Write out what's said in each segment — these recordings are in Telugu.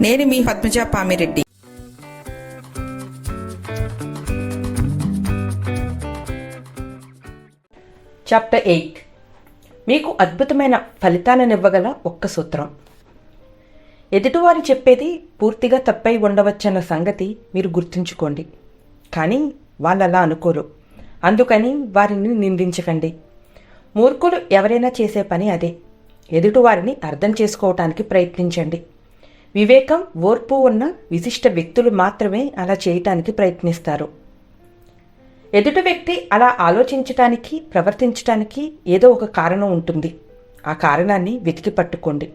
నేను మీ పద్మజ పామిరెడ్డి. చాప్టర్ ఎయిట్ మీకు అద్భుతమైన ఫలితాలనివ్వగల ఒక్క సూత్రం. ఎదుటివారు చెప్పేది పూర్తిగా తప్పై ఉండవచ్చన్న సంగతి మీరు గుర్తుంచుకోండి. కానీ వాళ్ళు అలా అనుకోరు. అందుకని వారిని నిందించకండి. మూర్ఖులు ఎవరైనా చేసే పని అదే. ఎదుటివారిని అర్థం చేసుకోవటానికి ప్రయత్నించండి. వివేకం ఓర్పు ఉన్న విశిష్ట వ్యక్తులు మాత్రమే అలా చేయటానికి ప్రయత్నిస్తారు. ఎదుటి వ్యక్తి అలా ఆలోచించటానికి ప్రవర్తించటానికి ఏదో ఒక కారణం ఉంటుంది. ఆ కారణాన్ని వెతికి పట్టుకోండి.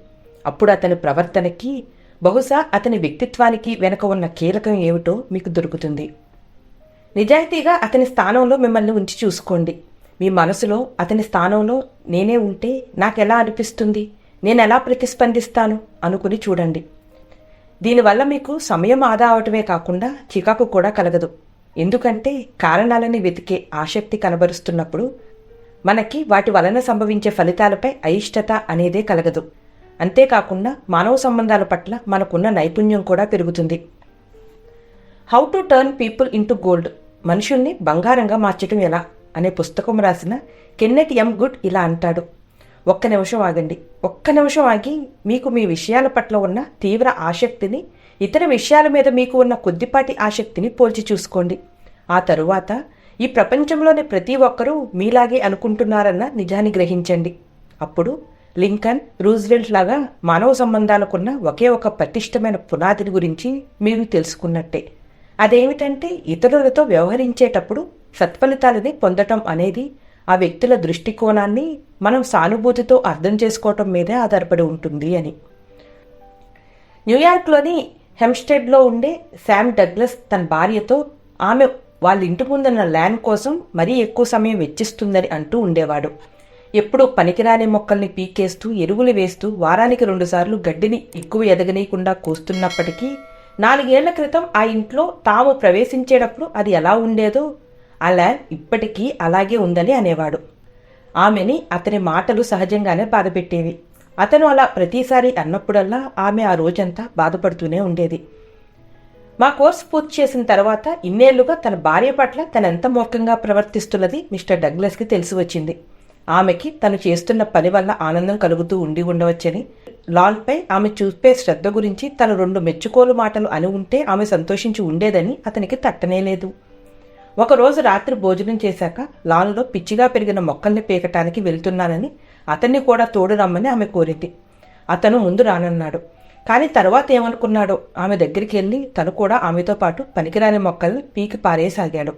అప్పుడు అతని ప్రవర్తనకి బహుశా అతని వ్యక్తిత్వానికి వెనక ఉన్న కీలకం ఏమిటో మీకు దొరుకుతుంది. నిజాయితీగా అతని స్థానంలో మిమ్మల్ని ఉంచి చూసుకోండి. మీ మనసులో అతని స్థానంలో నేనే ఉంటే నాకెలా అనిపిస్తుంది? నేను ఎలా ప్రతిస్పందిస్తాను? అనుకుని చూడండి. దీనివల్ల మీకు సమయం ఆదా అవటమే కాకుండా చికాకు కూడా కలగదు. ఎందుకంటే కారణాలని వెతికే ఆసక్తి కనబరుస్తున్నప్పుడు మనకి వాటి వలన సంభవించే ఫలితాలపై అయిష్టత అనేదే కలగదు. అంతేకాకుండా మానవ సంబంధాల పట్ల మనకున్న నైపుణ్యం కూడా పెరుగుతుంది. How to turn people into gold మనుషుల్ని బంగారంగా మార్చటం ఎలా? అనే పుస్తకం రాసిన కెన్నెట్ ఎం గుడ్ ఇలా అంటాడు. ఒక్క నిమిషం ఆగండి. ఒక్క నిమిషం ఆగి మీకు మీ విషయాల పట్ల ఉన్న తీవ్ర ఆసక్తిని ఇతర విషయాల మీద మీకు ఉన్న కొద్దిపాటి ఆసక్తిని పోల్చి చూసుకోండి. ఆ తరువాత ఈ ప్రపంచంలోని ప్రతి ఒక్కరూ మీలాగే అనుకుంటున్నారన్న నిజాన్ని గ్రహించండి. అప్పుడు లింకన్ రూజ్వెల్ట్ లాగా మానవ సంబంధాలకున్న ఒకే ఒక పటిష్టమైన పునాదిని గురించి మీరు తెలుసుకున్నట్టే. అదేమిటంటే ఇతరులతో వ్యవహరించేటప్పుడు సత్ఫలితాలని పొందటం అనేది ఆ వ్యక్తుల దృష్టికోణాన్ని మనం సానుభూతితో అర్థం చేసుకోవటం మీదే ఆధారపడి ఉంటుంది అని. న్యూయార్క్లోని హెమ్స్టెడ్లో ఉండే శామ్ డగ్లస్ తన భార్యతో ఆమె వాళ్ళ ఇంటి ముందున్న ల్యాండ్ కోసం మరీ ఎక్కువ సమయం వెచ్చిస్తుందని అంటూ ఉండేవాడు. ఎప్పుడూ పనికిరాని మొక్కల్ని పీకేస్తూ ఎరువులు వేస్తూ వారానికి రెండుసార్లు గడ్డిని ఎక్కువ ఎదగనీయకుండా కోస్తున్నప్పటికీ నాలుగేళ్ళ క్రితం ఆ ఇంట్లో తాము ప్రవేశించేటప్పుడు అది ఎలా ఉండేదో అలా ఇప్పటికీ అలాగే ఉందని అనేవాడు. ఆమెని అతని మాటలు సహజంగానే బాధపెట్టేవి. అతను అలా ప్రతిసారి అన్నప్పుడల్లా ఆమె ఆ రోజంతా బాధపడుతూనే ఉండేది. మా కోర్సు పూర్తి చేసిన తర్వాత ఇన్నేళ్ళుగా తన భార్య పట్ల తనెంత మూర్ఖంగా ప్రవర్తిస్తున్నది మిస్టర్ డగ్లస్కి తెలిసి వచ్చింది. ఆమెకి తను చేస్తున్న పని వల్ల ఆనందం కలుగుతూ ఉండి ఉండవచ్చని లాల్పై ఆమె చూపే శ్రద్ధ గురించి తను రెండు మెచ్చుకోలు మాటలు అని ఉంటే ఆమె సంతోషించి ఉండేదని అతనికి తట్టనేలేదు ఒకరోజు రాత్రి భోజనం చేశాక లాన్లో పిచ్చిగా పెరిగిన మొక్కల్ని పీకటానికి వెళ్తున్నానని అతన్ని కూడా తోడు రమ్మని ఆమె కోరింది. అతను ముందు రానన్నాడు. కానీ తర్వాత ఏమనుకున్నాడో? ఆమె దగ్గరికి వెళ్ళి తను కూడా ఆమెతో పాటు పనికిరాని మొక్కల్ని పీకి పారేసాగాడు.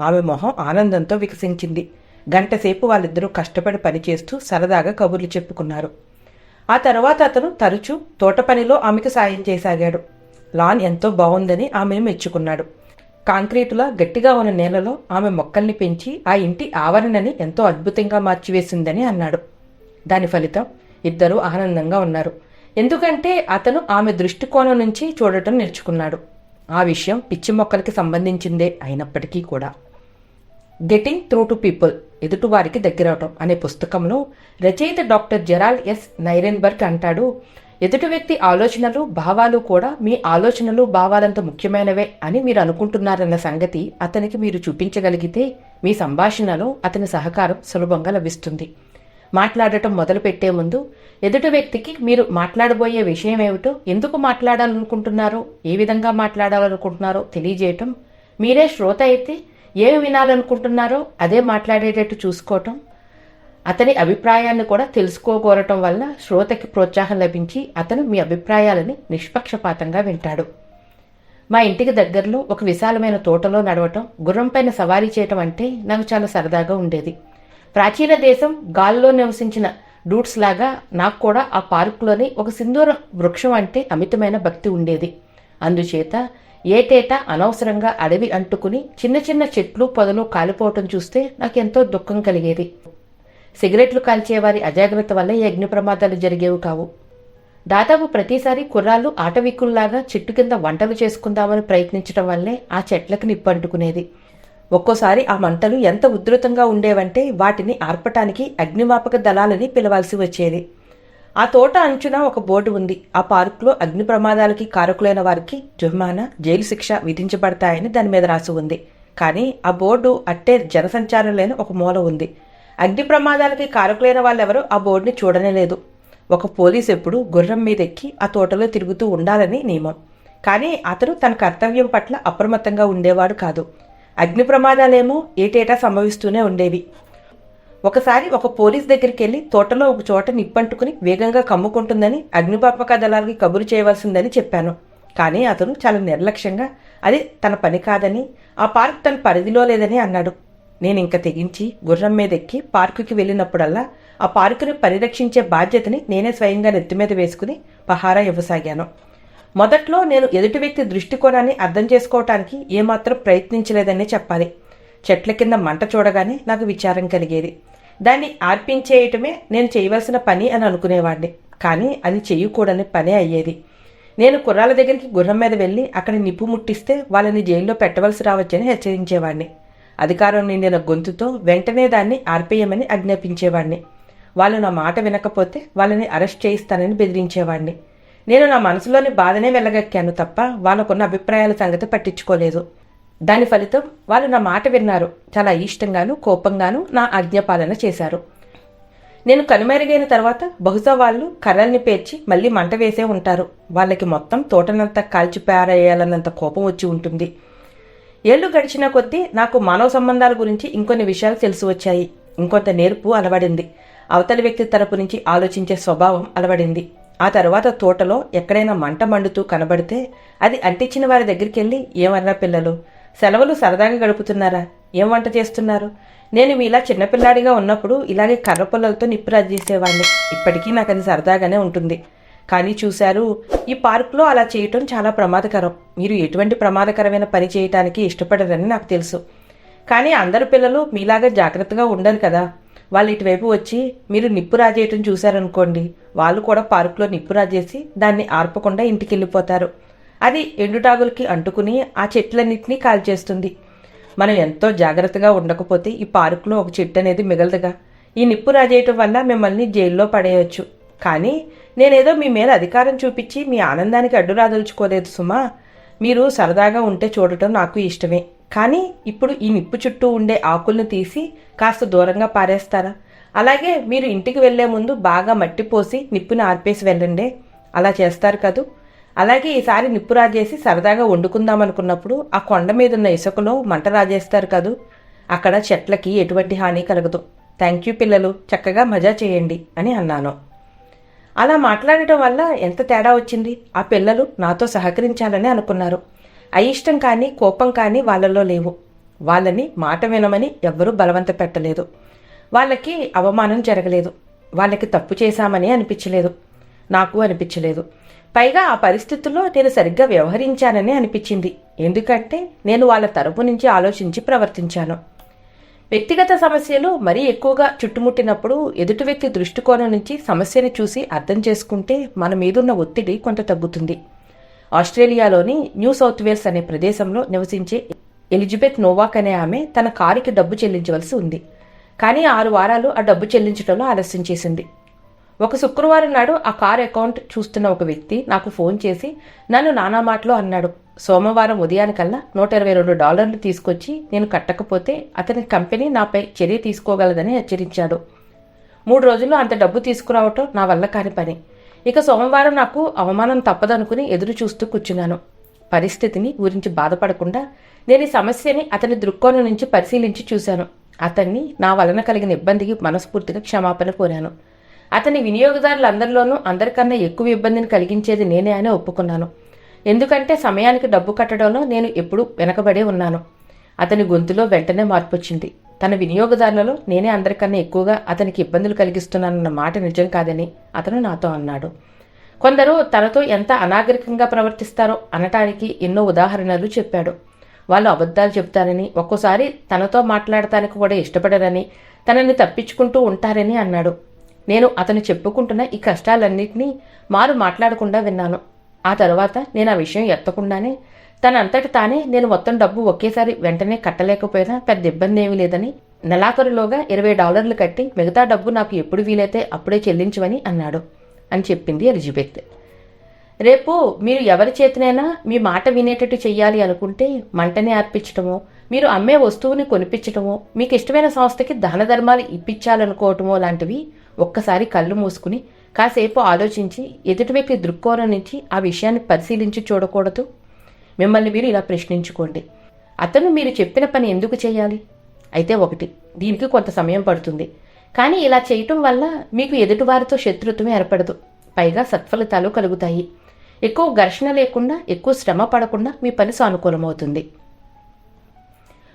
ఆమె మొహం ఆనందంతో వికసించింది. గంటసేపు వాళ్ళిద్దరూ కష్టపడి పనిచేస్తూ సరదాగా కబుర్లు చెప్పుకున్నారు. ఆ తర్వాత అతను తరచూ తోట పనిలో ఆమెకు సాయం చేసాగాడు. లాన్ ఎంతో బాగుందని ఆమెను మెచ్చుకున్నాడు. కాంక్రీటులా గట్టిగా ఉన్న నేలలో ఆమె మొక్కల్ని పెంచి ఆ ఇంటి ఆవరణని ఎంతో అద్భుతంగా మార్చివేసిందని అన్నాడు. దాని ఫలితం ఇద్దరూ ఆనందంగా ఉన్నారు. ఎందుకంటే అతను ఆమె దృష్టికోణం నుంచి చూడటం నేర్చుకున్నాడు. ఆ విషయం పిచ్చి మొక్కలకి సంబంధించిందే అయినప్పటికీ కూడా. గెటింగ్ త్రూ టు పీపుల్ ఎదుటివారికి దగ్గరవటం అనే పుస్తకంలో రచయిత డాక్టర్ జెరాల్డ్ ఎస్. నైరెన్బర్గ్ అంటాడు ఎదుటి వ్యక్తి ఆలోచనలు భావాలు కూడా మీ ఆలోచనలు భావాలంత ముఖ్యమైనవే అని మీరు అనుకుంటున్నారన్న సంగతి అతనికి మీరు చూపించగలిగితే మీ సంభాషణలో అతని సహకారం సులభంగా లభిస్తుంది. మాట్లాడటం మొదలుపెట్టే ముందు ఎదుటి వ్యక్తికి మీరు మాట్లాడబోయే విషయం ఏమిటో ఎందుకు మాట్లాడాలనుకుంటున్నారో ఏ విధంగా మాట్లాడాలనుకుంటున్నారో తెలియజేయటం మీరే శ్రోత అయితే ఏమి వినాలనుకుంటున్నారో అదే మాట్లాడేటట్టు చూసుకోవటం అతని అభిప్రాయాన్ని కూడా తెలుసుకోగోరటం వల్ల శ్రోతకి ప్రోత్సాహం లభించి అతను మీ అభిప్రాయాలని నిష్పక్షపాతంగా వింటాడు. మా ఇంటికి దగ్గరలో ఒక విశాలమైన తోటలో నడవటం గుర్రంపైన సవారీ చేయటం అంటే నాకు చాలా సరదాగా ఉండేది. ప్రాచీన దేశం గాల్లో నివసించిన డూట్స్ లాగా నాకు కూడా ఆ పార్కులోని ఒక సింధూర వృక్షం అంటే అమితమైన భక్తి ఉండేది. అందుచేత ఏటేటా అనవసరంగా అడవి అంటుకుని చిన్న చిన్న చెట్లు పొదలు కాలిపోవటం చూస్తే నాకెంతో దుఃఖం కలిగేది. సిగరెట్లు కాల్చేవారి అజాగ్రత్త వల్ల ఈ అగ్ని ప్రమాదాలు జరిగేవి కావు. దాదాపు ప్రతిసారి కుర్రాళ్ళు ఆటవిక్కుల్లాగా చెట్టు కింద వంటలు చేసుకుందామని ప్రయత్నించడం వల్లే ఆ చెట్లకు నిప్పంటుకునేది. ఒక్కోసారి ఆ మంటలు ఎంత ఉధృతంగా ఉండేవంటే వాటిని ఆర్పటానికి అగ్నిమాపక దళాలని పిలవాల్సి వచ్చేది. ఆ తోట అంచున ఒక బోర్డు ఉంది. ఆ పార్కులో అగ్ని ప్రమాదాలకి కారకులైన వారికి జుర్మానా జైలు శిక్ష విధించబడతాయని దాని మీద రాసి ఉంది. కానీ ఆ బోర్డు అట్టే జనసంచారం లేని ఒక మూల ఉంది. అగ్ని ప్రమాదాలకి కారకులైన వాళ్ళెవరూ ఆ బోర్డుని చూడనే లేదు. ఒక పోలీస్ ఎప్పుడు గుర్రం మీద ఎక్కి ఆ తోటలో తిరుగుతూ ఉండాలని నియమం. కానీ అతను తన కర్తవ్యం పట్ల అప్రమత్తంగా ఉండేవాడు కాదు. అగ్ని ప్రమాదాలేమో ఏటేటా సంభవిస్తూనే ఉండేవి. ఒకసారి ఒక పోలీస్ దగ్గరికి వెళ్ళి తోటలో ఒక చోట నిప్పంటుకుని వేగంగా కమ్ముకుంటుందని అగ్నిపాపక దళాలకి కబురు చేయవలసిందని చెప్పాను. కానీ అతను చాలా నిర్లక్ష్యంగా అది తన పని కాదని ఆ పార్క్ తన పరిధిలో లేదని అన్నాడు. నేను ఇంక తెగించి గుర్రం మీద ఎక్కి పార్కుకి వెళ్ళినప్పుడల్లా ఆ పార్కుని పరిరక్షించే బాధ్యతని నేనే స్వయంగా నెత్తి మీద వేసుకుని పహారా ఇవ్వసాగాను. మొదట్లో నేను ఎదుటి వ్యక్తి దృష్టికోణాన్ని అర్థం చేసుకోవటానికి ఏమాత్రం ప్రయత్నించలేదనే చెప్పాలి. చెట్ల కింద మంట చూడగానే నాకు విచారం కలిగేది. దాన్ని ఆర్పించేయటమే నేను చేయవలసిన పని అని అనుకునేవాడిని కానీ అది చేయకూడని పనే అయ్యేది. నేను కుర్రాల దగ్గరికి గుర్రం మీద వెళ్ళి అక్కడ నిప్పు ముట్టిస్తే వాళ్ళని జైల్లో పెట్టవలసి రావచ్చని హెచ్చరించేవాడిని అధికారం నిండిన గొంతుతో వెంటనే దాన్ని ఆర్పేయమని ఆజ్ఞాపించేవాడిని వాళ్ళు నా మాట వినకపోతే వాళ్ళని అరెస్ట్ చేయిస్తానని బెదిరించేవాడిని నేను నా మనసులోని బాధనే వెళ్ళగక్కాను తప్ప వాళ్ళకున్న అభిప్రాయాల సంగతి పట్టించుకోలేదు. దాని ఫలితం వాళ్ళు నా మాట విన్నారు. చాలా ఇష్టంగాను కోపంగాను నా ఆజ్ఞాపాలన చేశారు. నేను కనుమరుగైన తర్వాత బహుశా వాళ్ళు కర్రల్ని పేర్చి మళ్ళీ మంట వేసే ఉంటారు. వాళ్ళకి మొత్తం తోటనంతా కాల్చి పారేయాలన్నంత కోపం వచ్చి ఉంటుంది. ఏళ్ళు గడిచిన కొద్దీ నాకు మానవ సంబంధాల గురించి ఇంకొన్ని విషయాలు తెలిసి వచ్చాయి. ఇంకొంత నేర్పు అలవడింది. అవతలి వ్యక్తి తరపు నుంచి ఆలోచించే స్వభావం అలవడింది. ఆ తర్వాత తోటలో ఎక్కడైనా మంట మండుతూ కనబడితే అది అంటించిన వారి దగ్గరికి వెళ్ళి ఏమన్నా పిల్లలు? సెలవులు సరదాగా గడుపుతున్నారా? ఏం వంట చేస్తున్నారు? నేను మీలా చిన్నపిల్లాడిగా ఉన్నప్పుడు ఇలాగే కర్రపుల్లలతో పుల్లలతో చేసేవాడిని ఇప్పటికీ నాకు అది సరదాగానే ఉంటుంది. కానీ చూశారు ఈ పార్కులో అలా చేయటం చాలా ప్రమాదకరం. మీరు ఎటువంటి ప్రమాదకరమైన పని చేయటానికి ఇష్టపడరని నాకు తెలుసు. కానీ అందరు పిల్లలు మీలాగా జాగ్రత్తగా ఉండరు కదా. వాళ్ళు ఇటువైపు వచ్చి మీరు నిప్పు రాజేయటం చూశారనుకోండి వాళ్ళు కూడా పార్కులో నిప్పు రాజేసి దాన్ని ఆర్పకుండా ఇంటికి వెళ్ళిపోతారు అది ఎండుటాగులకి అంటుకుని ఆ చెట్లన్నింటినీ కాల్చేస్తుంది. మనం ఎంతో జాగ్రత్తగా ఉండకపోతే ఈ పార్కులో ఒక చెట్టు అనేది మిగలదుగా. ఈ నిప్పు రాజేయటం వల్ల మిమ్మల్ని జైల్లో పడేయచ్చు. కానీ నేనేదో మీ మీద అధికారం చూపించి మీ ఆనందానికి అడ్డురాదలుచుకోలేదు సుమా. మీరు సరదాగా ఉంటే చూడటం నాకు ఇష్టమే. కానీ ఇప్పుడు ఈ నిప్పు చుట్టూ ఉండే ఆకుల్ని తీసి కాస్త దూరంగా పారేస్తారా? అలాగే మీరు ఇంటికి వెళ్ళే ముందు బాగా మట్టి పోసి నిప్పుని ఆర్పేసి వెళ్ళండి. అలా చేస్తారు కదూ? అలాగే ఈసారి నిప్పు రాజేసి సరదాగా వండుకుందాం అనుకున్నప్పుడు ఆ కొండ మీద ఉన్న ఇసుకలో మంట రాజేస్తారు కదూ? అక్కడ చెట్లకి ఎటువంటి హాని కలగదు. థ్యాంక్ యూ పిల్లలు. చక్కగా మజా చేయండి అని అన్నాను. అలా మాట్లాడటం వల్ల ఎంత తేడా వచ్చింది? ఆ పిల్లలు నాతో సహకరించాలని అనుకున్నారు. అయిష్టం కానీ కోపం కానీ వాళ్ళలో లేవు. వాళ్ళని మాట వినమని ఎవ్వరూ బలవంత పెట్టలేదు. వాళ్ళకి అవమానం జరగలేదు. వాళ్ళకి తప్పు చేశామని అనిపించలేదు. నాకు అనిపించలేదు. పైగా ఆ పరిస్థితుల్లో నేను సరిగ్గా వ్యవహరించానని అనిపించింది. ఎందుకంటే నేను వాళ్ళ తరపు నుంచి ఆలోచించి ప్రవర్తించాను. వ్యక్తిగత సమస్యలు మరీ ఎక్కువగా చుట్టుముట్టినప్పుడు ఎదుటి వ్యక్తి దృష్టికోణం నుంచి సమస్యను చూసి అర్థం చేసుకుంటే మన మీదున్న ఒత్తిడి కొంత తగ్గుతుంది. ఆస్ట్రేలియాలోని న్యూ సౌత్ వేల్స్ అనే ప్రదేశంలో నివసించే ఎలిజబెత్ నోవాక్ అనే ఆమె తన కారుకి డబ్బు చెల్లించవలసి ఉంది. కానీ ఆరు వారాలు ఆ డబ్బు చెల్లించడంలో ఆలస్యం చేసింది. ఒక శుక్రవారం నాడు ఆ కార్ అకౌంట్ చూస్తున్న ఒక వ్యక్తి నాకు ఫోన్ చేసి నన్ను నానా మాటలో అన్నాడు. సోమవారం ఉదయానికల్లా నూట ఇరవై రెండు డాలర్లు తీసుకొచ్చి నేను కట్టకపోతే అతని కంపెనీ నాపై చర్య తీసుకోగలదని హెచ్చరించాడు. మూడు రోజుల్లో అంత డబ్బు తీసుకురావటం నా వల్ల కాని పని. ఇక సోమవారం నాకు అవమానం తప్పదనుకుని ఎదురు చూస్తూ కూర్చున్నాను. పరిస్థితిని గురించి బాధపడకుండా నేను ఈ సమస్యని అతని దృక్కోణం నుంచి పరిశీలించి చూశాను. అతన్ని నా వలన కలిగిన ఇబ్బందికి మనస్ఫూర్తిగా క్షమాపణ కోరాను. అతని వినియోగదారులందరిలోనూ అందరికన్నా ఎక్కువ ఇబ్బందిని కలిగించేది నేనే అని ఒప్పుకున్నాను. ఎందుకంటే సమయానికి డబ్బు కట్టడంలో నేను ఎప్పుడూ వెనకబడే ఉన్నాను. అతని గొంతులో వెంటనే మార్పు వచ్చింది తన వినియోగదారులలో నేనే అందరికన్నా ఎక్కువగా అతనికి ఇబ్బందులు కలిగిస్తున్నానన్న మాట నిజం కాదని అతను నాతో అన్నాడు. కొందరు తనతో ఎంత అనాగరికంగా ప్రవర్తిస్తారో అనటానికి ఎన్నో ఉదాహరణలు చెప్పాడు. వాళ్ళు అబద్ధాలు చెబుతారని ఒక్కోసారి తనతో మాట్లాడటానికి కూడా ఇష్టపడరని తనని తప్పించుకుంటూ ఉంటారని అన్నాడు. నేను అతను చెప్పుకుంటున్న ఈ కష్టాలన్నింటినీ మారు మాట్లాడకుండా విన్నాను. ఆ తర్వాత నేను ఆ విషయం ఎత్తకుండానే తన అంతటి తానే నేను మొత్తం డబ్బు ఒకేసారి వెంటనే కట్టలేకపోయినా పెద్ద ఇబ్బంది ఏమీ లేదని నెలాఖరులోగా ఇరవై డాలర్లు కట్టి మిగతా డబ్బు నాకు ఎప్పుడు వీలైతే అప్పుడే చెల్లించమని అన్నాడు అని చెప్పింది ఎలిజబెత్. రేపు మీరు ఎవరి చేతినైనా మీ మాట వినేటట్టు చెయ్యాలి అనుకుంటే మంటని అర్పించటమో మీరు అమ్మే వస్తువుని కొనిపించటమో మీకు ఇష్టమైన సంస్థకి దాన ధర్మాలు ఇప్పించాలనుకోవటమో లాంటివి ఒక్కసారి కళ్ళు మూసుకుని కాసేపు ఆలోచించి ఎదుటి వ్యక్తి దృక్కోణం నుంచి ఆ విషయాన్ని పరిశీలించి చూడకూడదు. మిమ్మల్ని మీరు ఇలా ప్రశ్నించుకోండి. అతను మీరు చెప్పిన పని ఎందుకు చేయాలి? అయితే ఒకటి దీనికి కొంత సమయం పడుతుంది. కానీ ఇలా చేయటం వల్ల మీకు ఎదుటివారితో శత్రుత్వం ఏర్పడదు. పైగా సత్ఫలితాలు కలుగుతాయి. ఎక్కువ ఘర్షణ లేకుండా ఎక్కువ శ్రమ పడకుండా మీ పని సానుకూలమవుతుంది.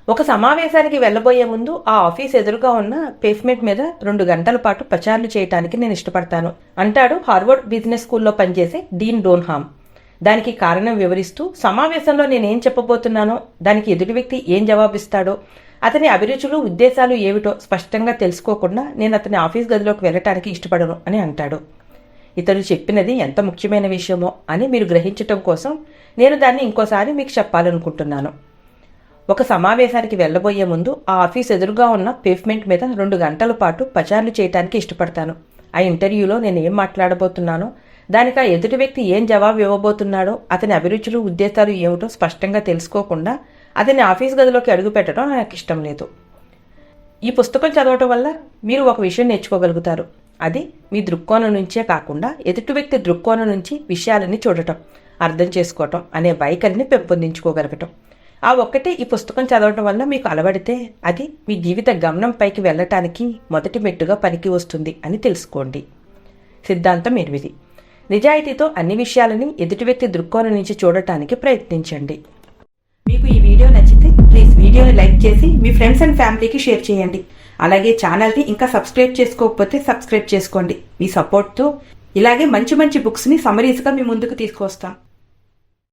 ఒక సమావేశానికి వెళ్ళబోయే ముందు ఆ ఆఫీస్ ఎదురుగా ఉన్న పేస్మెంట్ మీద రెండు గంటల పాటు ప్రచారాలు చేయటానికి నేను ఇష్టపడతాను అంటాడు హార్వర్డ్ బిజినెస్ స్కూల్లో పనిచేసే డీన్ డోన్హామ్. దానికి కారణం వివరిస్తూ సమావేశంలో నేనేం చెప్పబోతున్నానో దానికి ఎదుటి వ్యక్తి ఏం జవాబిస్తాడో అతని అభిరుచులు ఉద్దేశాలు ఏమిటో స్పష్టంగా తెలుసుకోకుండా నేను అతని ఆఫీస్ గదిలోకి వెళ్ళటానికి ఇష్టపడను అని అంటాడు. ఇతడు చెప్పినది ఎంత ముఖ్యమైన విషయమో అని మీరు గ్రహించటం కోసం నేను దాన్ని ఇంకోసారి మీకు చెప్పాలనుకుంటున్నాను. ఒక సమావేశానికి వెళ్ళబోయే ముందు ఆ ఆఫీస్ ఎదురుగా ఉన్న పేవ్మెంట్ మీద రెండు గంటల పాటు పచారులు చేయటానికి ఇష్టపడతాను. ఆ ఇంటర్వ్యూలో నేను ఏం మాట్లాడబోతున్నానో దానికి ఆ ఎదుటి వ్యక్తి ఏం జవాబు ఇవ్వబోతున్నాడో అతని అభిరుచులు ఉద్దేశాలు ఏమిటో స్పష్టంగా తెలుసుకోకుండా అతని ఆఫీస్ గదిలోకి అడుగు పెట్టడం నాకు ఇష్టం లేదు. ఈ పుస్తకం చదవటం వల్ల మీరు ఒక విషయం నేర్చుకోగలుగుతారు. అది మీ దృక్కోణం నుంచే కాకుండా ఎదుటి వ్యక్తి దృక్కోణం నుంచి విషయాలని చూడటం అర్థం చేసుకోవటం అనే వైఖరిని పెంపొందించుకోగలగటం. ఆ ఒక్కటే ఈ పుస్తకం చదవటం వల్ల మీకు అలవడితే అది మీ జీవిత గమనం పైకి వెళ్ళటానికి మొదటి మెట్టుగా పనికి వస్తుంది అని తెలుసుకోండి. సిద్ధాంతం ఎనిమిది. నిజాయితీతో అన్ని విషయాలని ఎదుటి వ్యక్తి దృక్కోణం నుంచి చూడటానికి ప్రయత్నించండి. మీకు ఈ వీడియో నచ్చితే ప్లీజ్ వీడియోని లైక్ చేసి మీ ఫ్రెండ్స్ అండ్ ఫ్యామిలీకి షేర్ చేయండి. అలాగే ఛానల్ని ఇంకా సబ్స్క్రైబ్ చేసుకోకపోతే సబ్స్క్రైబ్ చేసుకోండి. మీ సపోర్ట్తో ఇలాగే మంచి మంచి బుక్స్ని సమరీస్గా మీ ముందుకు తీసుకొస్తాం